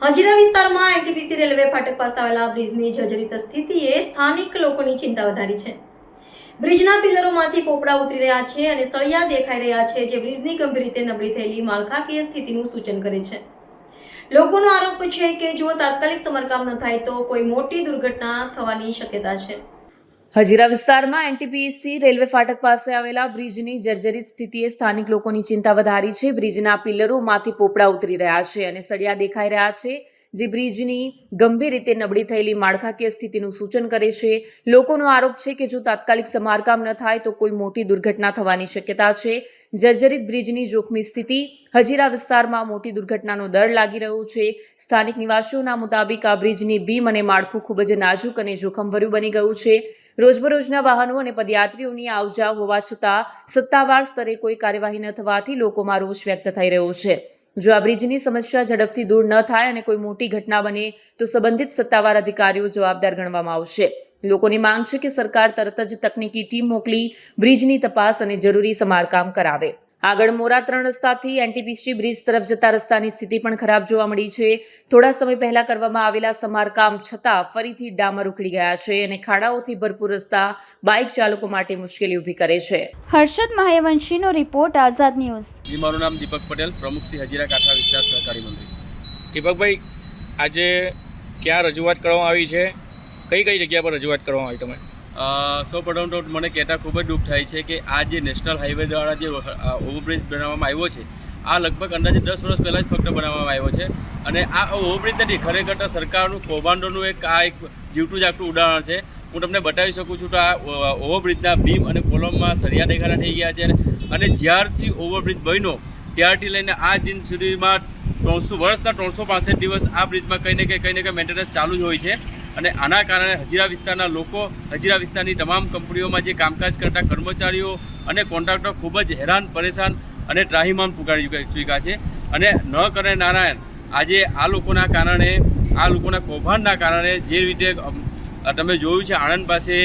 હજીરા વિસ્તારમાં NTPC railway ફાટક પાસે આવેલા બ્રિજની જર્જરિત સ્થિતિએ સ્થાનિક લોકોની ચિંતા વધારી છે. બ્રિજના પિલરોમાંથી પોપડા ઉતરી રહ્યા છે અને સળિયા દેખાઈ રહ્યા છે જે બ્રિજની ગંભીર રીતે નબળી થયેલી માળખાકીય સ્થિતિનું સૂચન કરે છે. લોકોનો આરોપ છે કે જો તાત્કાલિક સમારકામ ન થાય તો કોઈ મોટી દુર્ઘટના થવાની શક્યતા છે. હજીરા વિસ્તારમાં એનટીપીસી રેલવે ફાટક પાસે આવેલા બ્રિજની જર્જરિત સ્થિતિએ સ્થાનિક લોકોની ચિંતા વધારી છે. બ્રિજના પિલ્લરોમાંથી પોપડા ઉતરી રહ્યા છે અને સળિયા દેખાઈ રહ્યા છે. જે બ્રિજની ગંભીર રીતે નબળી થયેલી માળખાકીય સ્થિતિનું સૂચન કરે છે. લોકોનો આરોપ છે કે જો તાત્કાલિક સમારકામ ન થાય તો કોઈ મોટી દુર્ઘટના થવાની શક્યતા છે. જર્જરિત બ્રિજની જોખમી સ્થિતિ હજીરા વિસ્તારમાં મોટી દુર્ઘટનાનો દર લાગી રહ્યો છે. સ્થાનિક નિવાસીઓના મુતાબિક આ બ્રિજની બીમ અને માળખું ખૂબ જ નાજુક અને જોખમભર્યું બની ગયું છે. રોજબરોજના વાહનો અને પદયાત્રીઓની આવજાવ હોવા છતાં સત્તાવાર સ્તરે કોઈ કાર્યવાહી ન થવાથી લોકોમાં રોષ વ્યક્ત થઈ રહ્યો છે. જો આ બ્રિજની સમસ્યા ઝડપથી દૂર ન થાય અને કોઈ મોટી ઘટના બને, તો સંબંધિત સત્તાવાર અધિકારીઓ જવાબદાર ગણવામાં આવશે. લોકોની માંગ છે કે સરકાર તરત જ તકનીકી ટીમ મોકલી બ્રિજની તપાસ અને જરૂરી સમારકામ કરાવે. આગળ મોરા ત્રણ રસ્તાથી એનટીપીસી બ્રિજ તરફ જતા રસ્તાની સ્થિતિ પણ ખરાબ જોવા મળી છે. થોડા સમય પહેલા કરવામાં આવેલા સમારકામ છતાં ફરીથી ડામર ઉખડી ગયા છે અને ખાડાઓથી ભરપૂર રસ્તા બાઇક ચાલકો માટે મુશ્કેલી ઊભી કરે છે. હર્ષદ મહાયવંશીનો રિપોર્ટ આઝાદ ન્યૂઝ. જી મારું નામ દીપક પટેલ પ્રમુખ શ્રી હજીરા કાંઠા વિસ્તાર સહકારી મંત્રી. દીપકભાઈ આજે ક્યાં રજૂઆત કરવામાં આવી છે? કઈ કઈ જગ્યા પર રજૂઆત કરવામાં આવી તમે સૌ પ્રથમ મને કહેતા ખૂબ જ દુઃખ થાય છે કે આ જે નેશનલ હાઈવે દ્વારા જે ઓવરબ્રિજ બનાવવામાં આવ્યો છે, આ લગભગ અંદાજે દસ વર્ષ પહેલાં જ ફક્ત બનાવવામાં આવ્યો છે. અને આ ઓવરબ્રિજ નથી, ખરેખર તો સરકારનું, કૌભાંડોનું એક, આ એક જીવતું જાગતું ઉદાહરણ છે. હું તમને બતાવી શકું છું તો આ ઓવરબ્રિજના ભીમ અને કોલમમાં સરિયા દેખાડા થઈ ગયા છે અને જ્યારથી ઓવરબ્રિજ બન્યો, ત્યારથી લઈને આ દિન સુધીમાં ત્રણસો, વર્ષના ત્રણસો દિવસ આ બ્રિજમાં કંઈ ને કંઈ કંઈ ને કંઈ મેન્ટેનન્સ ચાલુ જ હોય છે. અને આના કારણે હજીરા વિસ્તારના લોકો, હજીરા વિસ્તારની તમામ કંપનીઓમાં જે કામકાજ કરતા કર્મચારીઓ અને કોન્ટ્રાક્ટર ખૂબ જ હેરાન, પરેશાન અને ત્રાહિમામ પુકારી ચૂક્યા છે. અને ન કરે નારાયણ, આજે આ લોકોના કારણે, આ લોકોના કૌભાંડના કારણે જે રીતે તમે જોયું છે આણંદ પાસે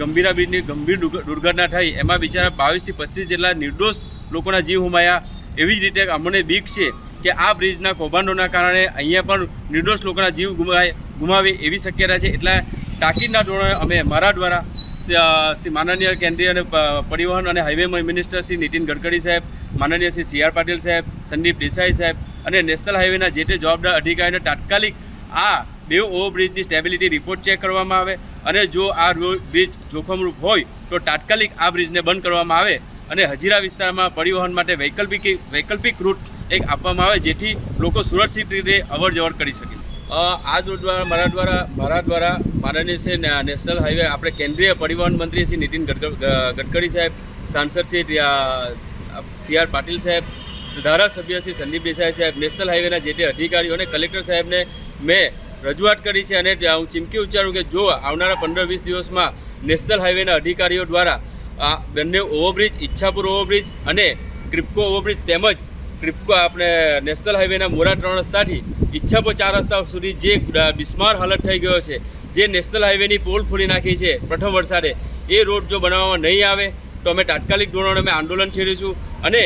ગંભીરા બ્રિજની ગંભીર દુર્ઘટના થઈ, એમાં બિચારા બાવીસથી પચીસ જેટલા નિર્દોષ લોકોના જીવ હુમાયા. એવી જ રીતે અમને બીક છે કે આ બ્રિજના કૌભાંડોના કારણે અહીંયા પણ નિર્દોષ લોકોના જીવ ગુમાય ગુમાવે એવી શક્યતા છે. એટલા તાકીદના ધોરણે અમે મારા દ્વારા શ્રી, માનનીય કેન્દ્રીય પરિવહન અને હાઈવે મિનિસ્ટર શ્રી નીતિન ગડકરી સાહેબ માનનીય શ્રી સી આર પાટીલ સાહેબ સંદીપ દેસાઈ સાહેબ અને નેશનલ હાઈવેના જે તે જવાબદાર અધિકારીને તાત્કાલિક આ બે ઓવરબ્રિજની સ્ટેબિલિટી રિપોર્ટ ચેક કરવામાં આવે અને જો આ બ્રિજ જોખમરૂપ હોય તો તાત્કાલિક આ બ્રિજને બંધ કરવામાં આવે અને હજીરા વિસ્તારમાં પરિવહન માટે વૈકલ્પિક વૈકલ્પિક રૂટ એક આપવામાં આવે જેથી લોકો સુરક્ષિત રીતે અવર જવર કરી શકે. આ દ્વારા, મારા દ્વારા મારા દ્વારા માનનીય છે નેશનલ હાઈવે આપણે કેન્દ્રીય પરિવહન મંત્રી શ્રી નીતિન ગડક- ગડકરી સાહેબ, સાંસદ શ્રી સી આર પાટીલ સાહેબ, ધારાસભ્ય શ્રી સંદીપ દેસાઈ સાહેબ, નેશનલ હાઈવેના જે તે અધિકારીઓ અને કલેક્ટર સાહેબને મેં રજૂઆત કરી છે અને હું ચીમકી ઉચ્ચારું કે જો આવનારા પંદર વીસ દિવસમાં નેશનલ હાઈવેના અધિકારીઓ દ્વારા આ બંને ઓવરબ્રિજ, ઈચ્છાપુર ઓવરબ્રિજ અને ક્રિપ્કો ઓવરબ્રિજ તેમજ ક્રિપ્કો આપણે નેશનલ હાઈવેના મોરા ત્રણ રસ્તાથી ઈચ્છાપો ચાર રસ્તા સુધી જે બિસ્માર હાલત થઈ ગયો છે, જે નેશનલ હાઈવેની પોલ ફોડી નાખી છે પ્રથમ વરસાદે, એ રોડ જો બનાવવામાં નહીં આવે, તો અમે તાત્કાલિક ધોરણે અમે આંદોલન છેડીશું અને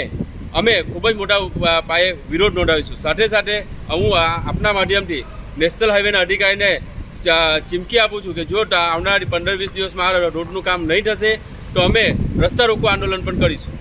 અમે ખૂબ જ મોટા પાયે વિરોધ નોંધાવીશું. સાથે સાથે હું આપના માધ્યમથી નેશનલ હાઈવેના અધિકારીને ચીમકી આપું છું કે જો આવનારી પંદર વીસ દિવસમાં આ રોડનું કામ નહીં થશે, તો અમે રસ્તા રોકો આંદોલન પણ કરીશું.